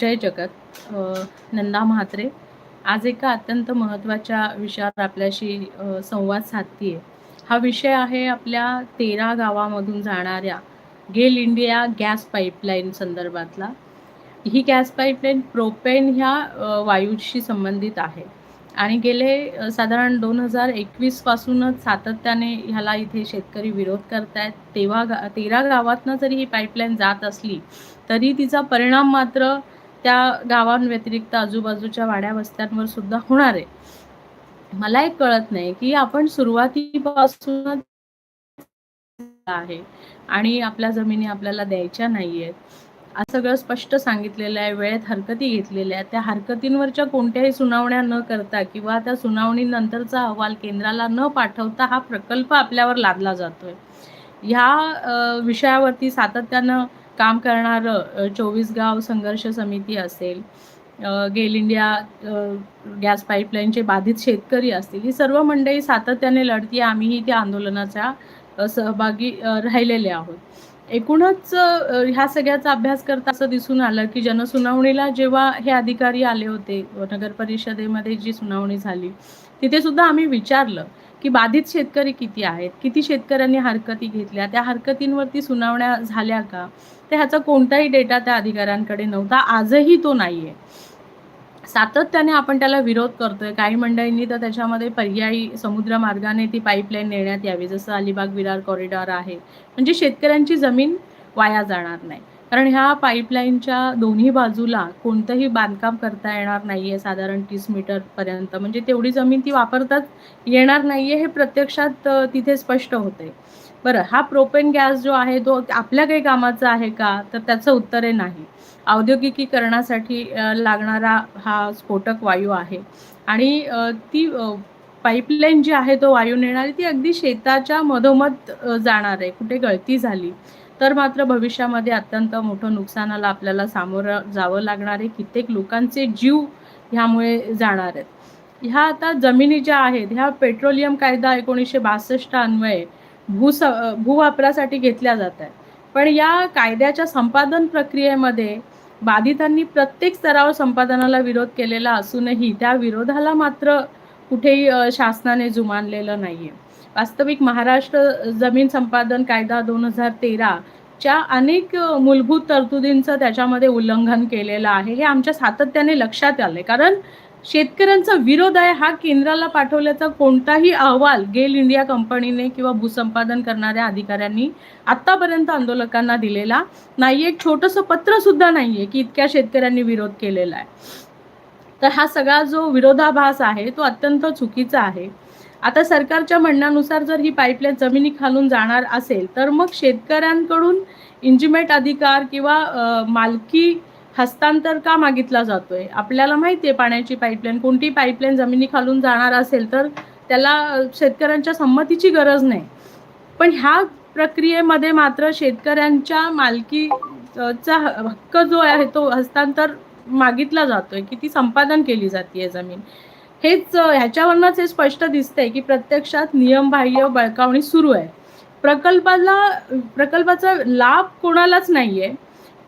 जय जगत. नंदा म्हात्रे. आज एका अत्यंत महत्त्वाच्या विषयावर आपल्याशी संवाद साधतीये. हा विषय आहे आपल्या तेरा गावामधून जाणाऱ्या गेल इंडिया गॅस पाईपलाईन संदर्भातला. ही गॅस पाईपलाईन प्रोपेन ह्या वायूशी संबंधित आहे. आणि गेले साधारण दोन हजार एकवीसपासूनच सातत्याने ह्याला इथे शेतकरी विरोध करतायत. तेव्हा गा तेरा गावातनं जरी ही पाईपलाईन जात असली तरी तिचा परिणाम मात्र त्या गावांव्यतिरिक्त आजूबाजूच्या वाड्या वस्त्यांवर सुद्धा होणार आहे. मला एक कळत नाही की आपण सुरुवातीपासूनच आहे आणि आपल्या जमिनी आपल्याला द्यायच्या नाहीयेत. असं सगळं स्पष्ट सांगितलेलं आहे वेळेत हरकती घेतलेल्या आहेत. त्या हरकतींवरच्या कोणत्याही सुनावण्या न करता किंवा त्या सुनावणीनंतरचा अहवाल केंद्राला न पाठवता हा प्रकल्प आपल्यावर लादला जातोय. ह्या विषयावरती सातत्यानं काम करणारं चोवीस गाव संघर्ष समिती असेल गेल इंडिया गॅस पाईपलाईनचे बाधित शेतकरी असतील ही सर्व मंडळी सातत्याने लढती आम्हीही त्या आंदोलनाच्या सहभागी राहिलेले आहोत. एकूणच ह्या सगळ्याचा अभ्यास करता असं दिसून आलं की जनसुनावणीला जेव्हा हे अधिकारी आले होते नगर परिषदेमध्ये जी सुनावणी झाली तिथे सुद्धा आम्ही विचारलं की बाधित शेतकरी किती आहेत? किती शेतकऱ्यांनी हरकती घेतल्या? त्या हरकतींवरती सुनावण्या झाल्या का? तर ह्याचा कोणताही डेटा त्या अधिकाऱ्यांकडे नव्हता. आजही तो नाहीये. सातत्याने आपण त्याला विरोध करतोय. काही मंडळींनी तर त्याच्यामध्ये पर्यायी समुद्र मार्गाने ती पाईपलाईन नेण्यात यावी. जसं अलिबाग विरार कॉरिडॉर आहे. म्हणजे शेतकऱ्यांची जमीन वाया जाणार नाही. कारण ह्या पाईपलाईनच्या दोन्ही बाजूला कोणतंही बांधकाम करता येणार नाहीये साधारण तीस मीटर पर्यंत. म्हणजे तेवढी जमीन ती वापरताच येणार नाहीये हे प्रत्यक्षात तिथे स्पष्ट होते बरं हा प्रोपेन गॅस जो आहे तो आपल्या काही कामाचा आहे का? तर त्याचं उत्तर आहे नाही. औद्योगिकीकरणासाठी लागणारा हा स्फोटक वायू आहे. आणि ती पाईपलाईन जी आहे तो वायू नेणारी ती अगदी शेताच्या मधोमध जाणार आहे. कुठे गळती झाली तर मात्र भविष्यामध्ये अत्यंत मोठं नुकसानाला आपल्याला सामोरं जावं लागणार आहे. कित्येक लोकांचे जीव ह्यामुळे जाणार आहेत. ह्या आता जमिनी ज्या आहेत ह्या पेट्रोलियम कायदा एकोणीसशे बासष्ट अन्वये भूस भूवापरासाठी घेतल्या जात आहेत. पण या कायद्याच्या संपादन प्रक्रियेमध्ये बाधितांनी प्रत्येक स्तरावर संपादनाला विरोध केलेला असूनही त्या विरोधाला मात्र कुठेही शासनाने जुमानलेलं नाहीये. वास्तविक महाराष्ट्र जमीन संपादन कायदा दोन हजार तेराच्या अनेक मूलभूत तरतुदींचं त्याच्यामध्ये उल्लंघन केलेलं आहे हे आमच्या सातत्याने लक्षात आलंय. कारण शेतकऱ्यांचा विरोध आहे हा केंद्राला पाठवल्याचा कोणताही अहवाल गेल इंडिया कंपनीने किंवा भूसंपादन करणाऱ्या अधिकाऱ्यांनी आतापर्यंत आंदोलकांना दिलेला नाही एक छोटंसं पत्र सुद्धा नाहीये की इतक्या शेतकऱ्यांनी विरोध केलेला आहे. तर हा सगळा जो विरोधाभास आहे तो अत्यंत चुकीचा आहे. आता सरकारच्या म्हणण्यानुसार जर ही पाईपलाईन जमिनी खालून जाणार असेल तर मग शेतकऱ्यांकडून इंजिमेट अधिकार किंवा मालकी हस्तांतर का मागितला जातोय? आपल्याला माहिती आहे पाण्याची पाईपलाईन कोणती पाईपलाईन जमिनी खालून जाणार असेल तर त्याला शेतकऱ्यांच्या संमतीची गरज नाही. पण ह्या प्रक्रियेमध्ये मात्र शेतकऱ्यांच्या मालकी चा हक्क जो आहे तो हस्तांतर मागितला जातोय की ती संपादन केली जाते जमीन. हेच ह्याच्यावरनंच ह्याच्यावरनच हे स्पष्ट दिसतंय की प्रत्यक्षात नियमबाह्य बळकावणी सुरू आहे. प्रकल्पाला प्रकल्पाचा लाभ कोणालाच नाहीये.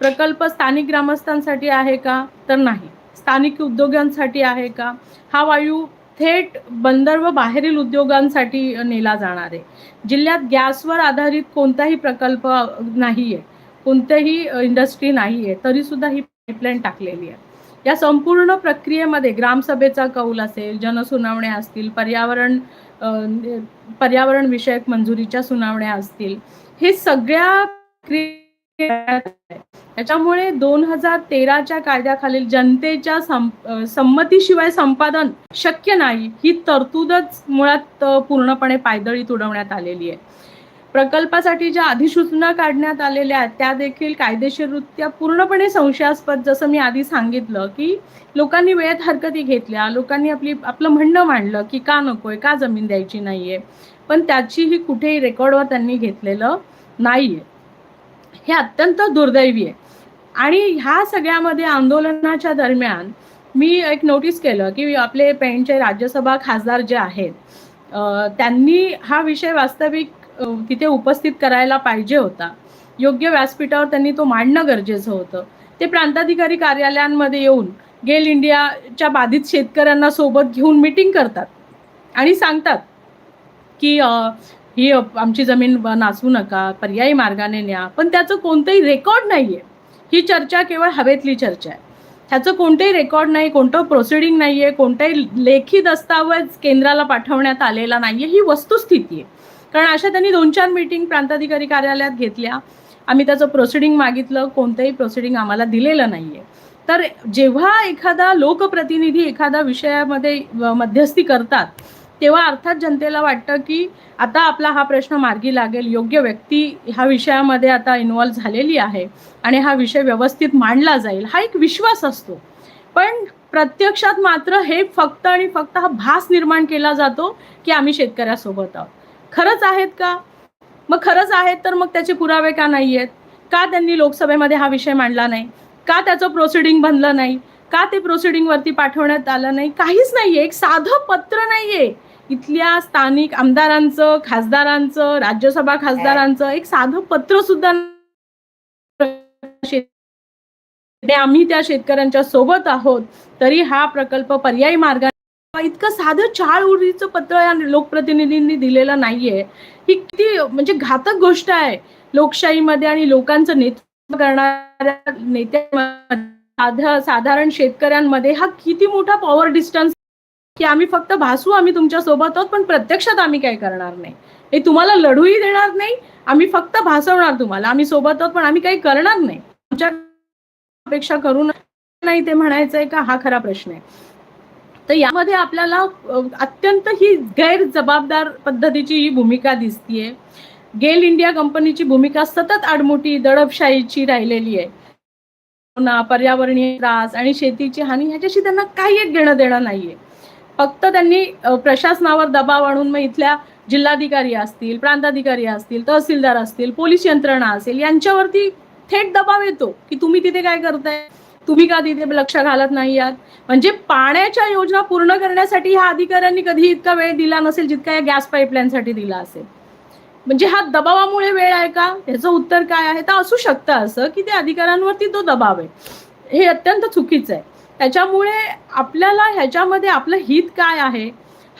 प्रकल्प स्थानिक ग्रामस्थांसाठी आहे का? तर नाही. स्थानिक उद्योगांसाठी आहे का? हा वायू थेट बंदर व बाहेरील उद्योगांसाठी नेला जाणार आहे. जिल्ह्यात गॅसवर आधारित कोणताही प्रकल्प नाही आहे कोणतेही इंडस्ट्री नाही आहे तरीसुद्धा ही पाईपलाईन टाकलेली आहे. या संपूर्ण प्रक्रियेमध्ये ग्रामसभेचा कौल असेल जनसुनावण्या असतील पर्यावरण पर्यावरण विषयक मंजुरीच्या सुनावण्या असतील हे सगळ्या क्रिया- त्याच्यामुळे दोन हजार तेराच्या कायद्याखालील जनतेच्या संमतीशिवाय संपादन शक्य नाही ही तरतूदच मुळात पूर्णपणे पायदळी तुडवण्यात आलेली आहे. प्रकल्पासाठी ज्या अधिसूचना काढण्यात आलेल्या आहेत त्या देखील कायदेशीररित्या पूर्णपणे संशयास्पद जसं मी आधी सांगितलं की लोकांनी वेळेत हरकती घेतल्या लोकांनी आपली आपलं म्हणणं मांडलं की का नकोय का जमीन द्यायची नाहीये पण त्याचीही कुठेही रेकॉर्डवर त्यांनी घेतलेलं नाहीये. हे अत्यंत दुर्दैवी आहे. आणि ह्या सगळ्यामध्ये आंदोलनाच्या दरम्यान मी एक नोटीस केलं की आपले पेणचे राज्यसभा खासदार जे आहेत त्यांनी हा विषय वास्तविक तिथे उपस्थित करायला पाहिजे होता. योग्य व्यासपीठावर त्यांनी तो मांडणं गरजेचं होतं. ते प्रांताधिकारी कार्यालयांमध्ये येऊन गेल इंडियाच्या बाधित शेतकऱ्यांना सोबत घेऊन मिटिंग करतात. आणि सांगतात की ही आमची जमीन नासू नका पर्यायी मार्गाने न्या. पण त्याचं कोणतंही रेकॉर्ड नाही आहे ही चर्चा केवळ हवेतली चर्चा आहे. ह्याचं कोणतंही रेकॉर्ड नाही कोणतं प्रोसिडिंग नाही आहे कोणताही लेखी दस्तावेज केंद्राला पाठवण्यात आलेला नाही आहे ही वस्तुस्थिती आहे. कारण अशा त्यांनी दोन चार मीटिंग प्रांताधिकारी कार्यालयात घेतल्या. आम्ही त्याचं प्रोसिडिंग मागितलं कोणतंही प्रोसिडिंग आम्हाला दिलेलं नाही आहे तर जेव्हा एखादा लोकप्रतिनिधी एखाद्या विषयामध्ये मध्यस्थी करतात तेव्हा अर्थात जनतेला वाटतं की आता आपला हा प्रश्न मार्गी लागेल. योग्य व्यक्ती ह्या विषयामध्ये आता इन्वॉल्व्ह झालेली आहे आणि हा विषय व्यवस्थित मांडला जाईल हा एक विश्वास असतो. पण प्रत्यक्षात मात्र हे फक्त आणि फक्त हा भास निर्माण केला जातो की आम्ही शेतकऱ्यासोबत आहोत. खरंच आहेत का? मग खरंच आहेत तर मग त्याचे पुरावे का नाही आहेत का त्यांनी लोकसभेमध्ये हा विषय मांडला नाही? का त्याचं प्रोसिडिंग बनलं नाही? का ते प्रोसिडिंगवरती पाठवण्यात आलं नाही? काहीच नाहीये. एक साधं पत्र नाहीये. इथल्या स्थानिक आमदारांचं खासदारांचं राज्यसभा खासदारांचं एक साधं पत्र सुद्धा आम्ही त्या शेतकऱ्यांच्या सोबत आहोत तरी हा प्रकल्प पर्यायी मार्गाने इतकं साधं चाळ उडीचं पत्र या लोकप्रतिनिधींनी दिलेलं नाहीये. ही किती म्हणजे घातक गोष्ट आहे. लोकशाहीमध्ये आणि लोकांचं नेतृत्व करणाऱ्या नेत्यांमध्ये साधारण शेतकऱ्यांमध्ये हा किती मोठा पॉवर डिस्टन्स की आम्ही फक्त भासू आम्ही तुमच्यासोबत आहोत पण प्रत्यक्षात आम्ही काय करणार नाही. हे तुम्हाला लढूही देणार नाही आम्ही फक्त भासवणार तुम्हाला. आम्ही सोबत आहोत पण आम्ही काही करणार नाही. आमच्या अपेक्षा करू नाही ते म्हणायचंय का? हा खरा प्रश्न आहे. तर यामध्ये आपल्याला अत्यंत ही गैरजबाबदार पद्धतीची ही भूमिका दिसतीये. गेल इंडिया कंपनीची भूमिका सतत आडमुठी दडपशाहीची राहिलेली आहे. हो पर्यावरणीय त्रास आणि शेतीची हानी ह्याच्याशी त्यांना काही एक घेणं देणं नाहीये. फक्त त्यांनी प्रशासनावर दबाव आणून मग इथल्या जिल्हाधिकारी असतील प्रांताधिकारी असतील तहसीलदार असतील पोलीस यंत्रणा असेल यांच्यावरती थेट दबाव येतो की तुम्ही तिथे काय करताय? तुम्ही का तिथे लक्ष घालत नाही आहात? म्हणजे पाण्याच्या योजना पूर्ण करण्यासाठी ह्या अधिकाऱ्यांनी कधी इतका वेळ दिला नसेल जितका या गॅस पाईपलाईनसाठी दिला असेल. म्हणजे हा दबावामुळे वेळ आहे का? ह्याचं उत्तर काय आहे? तर असू शकतं असं की त्या अधिकाऱ्यांवरती तो दबाव आहे. हे अत्यंत चुकीचं आहे. त्याच्यामुळे आपल्याला ह्याच्यामध्ये आपलं हित काय आहे?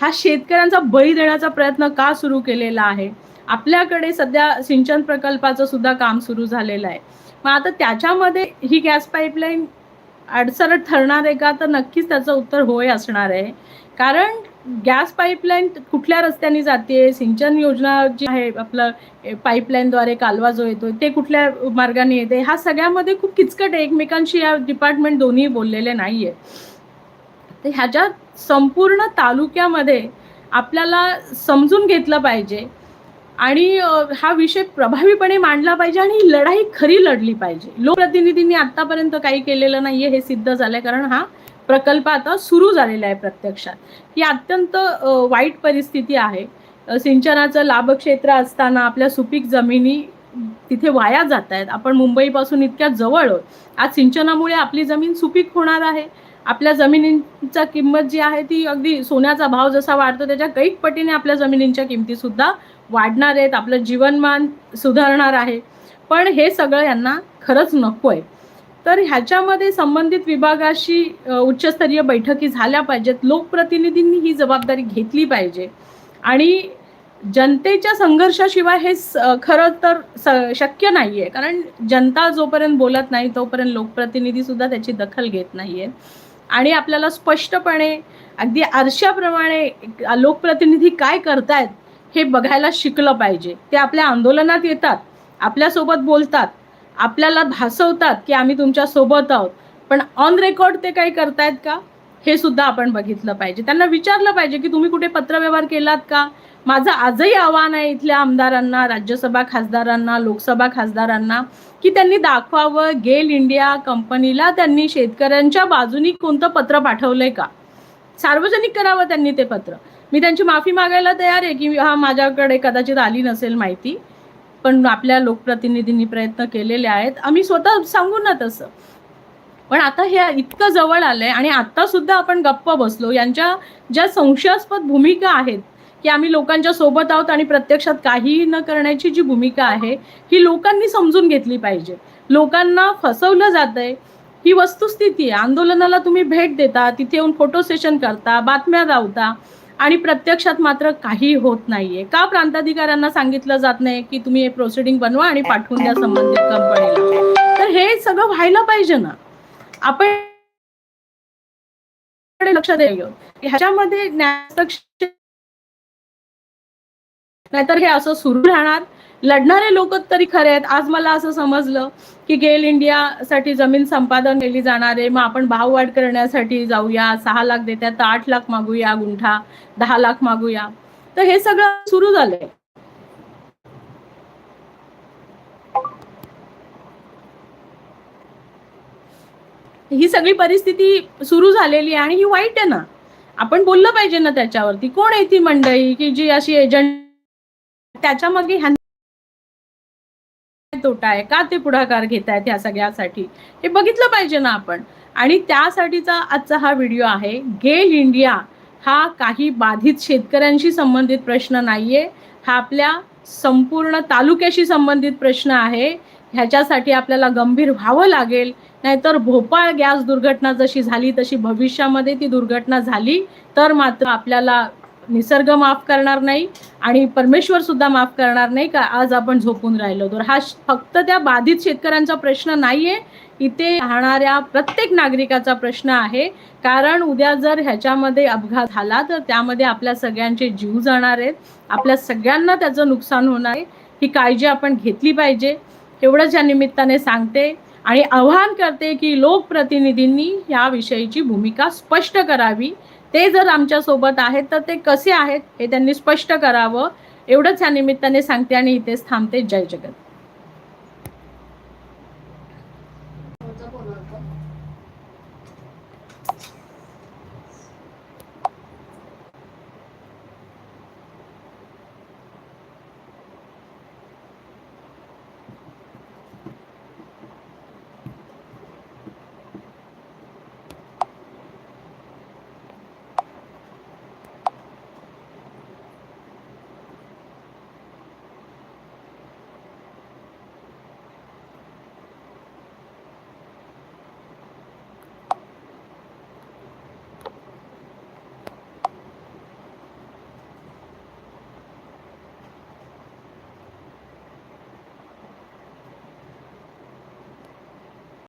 हा शेतकऱ्यांचा बळी देण्याचा प्रयत्न का सुरू केलेला आहे? आपल्याकडे सध्या सिंचन प्रकल्पाचं सुद्धा काम सुरू झालेलं आहे. मग आता त्याच्यामध्ये ही गॅस पाईपलाईन अडसरट ठरणार आहे का? तर नक्कीच त्याचं उत्तर होय असणार आहे. कारण गॅस पाईपलाईन कुठल्या रस्त्याने जाते? सिंचन योजना जी आहे आपलं पाईपलाईनद्वारे कालवा जो येतो ते कुठल्या मार्गाने येते? ह्या सगळ्यामध्ये खूप किचकट आहे. एकमेकांशी या डिपार्टमेंट दोन्ही बोललेले नाही आहे तर ह्याच्या संपूर्ण तालुक्यामध्ये आपल्याला समजून घेतलं पाहिजे आणि हा विषय प्रभावीपणे मांडला पाहिजे आणि लढाई खरी लढली पाहिजे. लोकप्रतिनिधींनी आतापर्यंत काही केलेलं नाहीये हे सिद्ध झालंय. कारण हा प्रकल्प आता सुरू झालेला आहे प्रत्यक्षात. ही अत्यंत वाईट परिस्थिती आहे. सिंचनाचं लाभक्षेत्र असताना आपल्या सुपीक जमिनी तिथे वाया जात आहेत. आपण मुंबईपासून इतक्या जवळ आहोत. आज सिंचनामुळे आपली जमीन सुपीक होणार आहे. आपल्या जमिनींचा किंमत जी आहे ती अगदी सोन्याचा भाव जसा वाढतो त्याच्या कैक पटीने आपल्या जमिनींच्या किमतीसुद्धा वाढणार आहेत. आपलं जीवनमान सुधारणार आहे. पण हे सगळं यांना खरंच नको आहे. तर ह्याच्यामध्ये संबंधित विभागाशी उच्चस्तरीय बैठकी झाल्या पाहिजेत. लोकप्रतिनिधींनी ही जबाबदारी घेतली पाहिजे. आणि जनतेच्या संघर्षाशिवाय हे स- खरं तर स- शक्य नाहीये. कारण जनता जोपर्यंत बोलत नाही तोपर्यंत लोकप्रतिनिधी सुद्धा त्याची दखल घेत नाहीये. आणि आपल्याला स्पष्टपणे अगदी आरशाप्रमाणे लोकप्रतिनिधी काय करतायत हे बघायला शिकलं पाहिजे. ते आपल्या आंदोलनात येतात आपल्यासोबत बोलतात आपल्याला भासवतात की आम्ही तुमच्यासोबत आहोत. पण ऑन रेकॉर्ड ते काही करतायत का? हे सुद्धा आपण बघितलं पाहिजे. त्यांना विचारलं पाहिजे की तुम्ही कुठे पत्रव्यवहार केलात का? माझं आजही आव्हान आहे इथल्या आमदारांना राज्यसभा खासदारांना लोकसभा खासदारांना की त्यांनी दाखवावं गेल इंडिया कंपनीला त्यांनी शेतकऱ्यांच्या बाजूनी कोणतं पत्र पाठवलंय का? सार्वजनिक करावं त्यांनी ते पत्र. मी त्यांची माफी मागायला तयार आहे की हा माझ्याकडे कदाचित आली नसेल माहिती. पण आपल्या लोकप्रतिनिधींनी प्रयत्न केलेले आहेत. आम्ही स्वतः सांगू ना तसं. पण आता हे इतकं जवळ आलंय आणि आता सुद्धा आपण गप्प बसलो. यांच्या ज्या संशयास्पद भूमिका आहेत की आम्ही लोकांच्या सोबत आहोत आणि प्रत्यक्षात काहीही न करण्याची जी भूमिका आहे ही लोकांनी समजून घेतली पाहिजे. लोकांना फसवलं जातंय ही वस्तुस्थिती आहे. आंदोलनाला तुम्ही भेट देता तिथे येऊन फोटो सेशन करता बातम्या लावता आणि प्रत्यक्षात मात्र काही होत नाहीये. का प्रांताधिकाऱ्यांना सांगितलं जात नाही की तुम्ही हे प्रोसिडिंग बनवा आणि पाठवून द्या संबंधित कंपनीला तर हे सगळं व्हायला पाहिजे ना. आपण लक्ष ह्याच्यामध्ये न्यायदक्ष नाहीतर हे असं सुरू राहणार. लढणारे लोक तरी खरे आहेत. आज मला असं समजलं की गेल इंडियासाठी जमीन संपादन केली जाणार आहे. मग आपण भाववाढ करण्यासाठी जाऊया. सहा लाख देत्या तर आठ लाख मागूया गुंठा. दहा लाख मागूया. तर हे सगळं सुरू झालंय. ही सगळी परिस्थिती सुरू झालेली आहे आणि ही वाईट आहे ना. आपण बोललं पाहिजे ना त्याच्यावरती. कोण आहे ती मंडळी की जी अशी एजंट त्याच्यामागे ह्या तोटा आहे? का ते पुढाकार घेत आहेत ह्या सगळ्यासाठी? हे बघितलं पाहिजे ना आपण. आणि त्यासाठीचा आजचा हा व्हिडिओ आहे गेल इंडिया हा काही बाधित शेतकऱ्यांशी संबंधित प्रश्न नाहीये. हा आपल्या संपूर्ण तालुक्याशी संबंधित प्रश्न आहे. ह्याच्यासाठी आपल्याला गंभीर व्हावं लागेल. नाहीतर भोपाळ गॅस दुर्घटना जशी झाली तशी भविष्यामध्ये ती दुर्घटना झाली तर मात्र आपल्याला निसर्ग माफ करणार नाही आणि परमेश्वर सुद्धा माफ करणार नाही का? आज आपण झोपून राहिलो. तर हा फक्त त्या बाधित शेतकऱ्यांचा प्रश्न नाहीये. इथे राहणाऱ्या प्रत्येक नागरिकाचा प्रश्न आहे. कारण उद्या जर ह्याच्यामध्ये अपघात झाला तर त्यामध्ये आपल्या सगळ्यांचे जीव जाणार आहेत. आपल्या सगळ्यांना त्याचं नुकसान होणार आहे. ही काळजी आपण घेतली पाहिजे. एवढंच या निमित्ताने सांगते आणि आवाहन करते की लोकप्रतिनिधींनी याविषयीची भूमिका स्पष्ट करावी. ते जर आमच्यासोबत आहेत तर ते कसे आहेत हे त्यांनी स्पष्ट करावं. एवढंच या निमित्ताने सांगते आणि इथेच थांबते. जय जगत.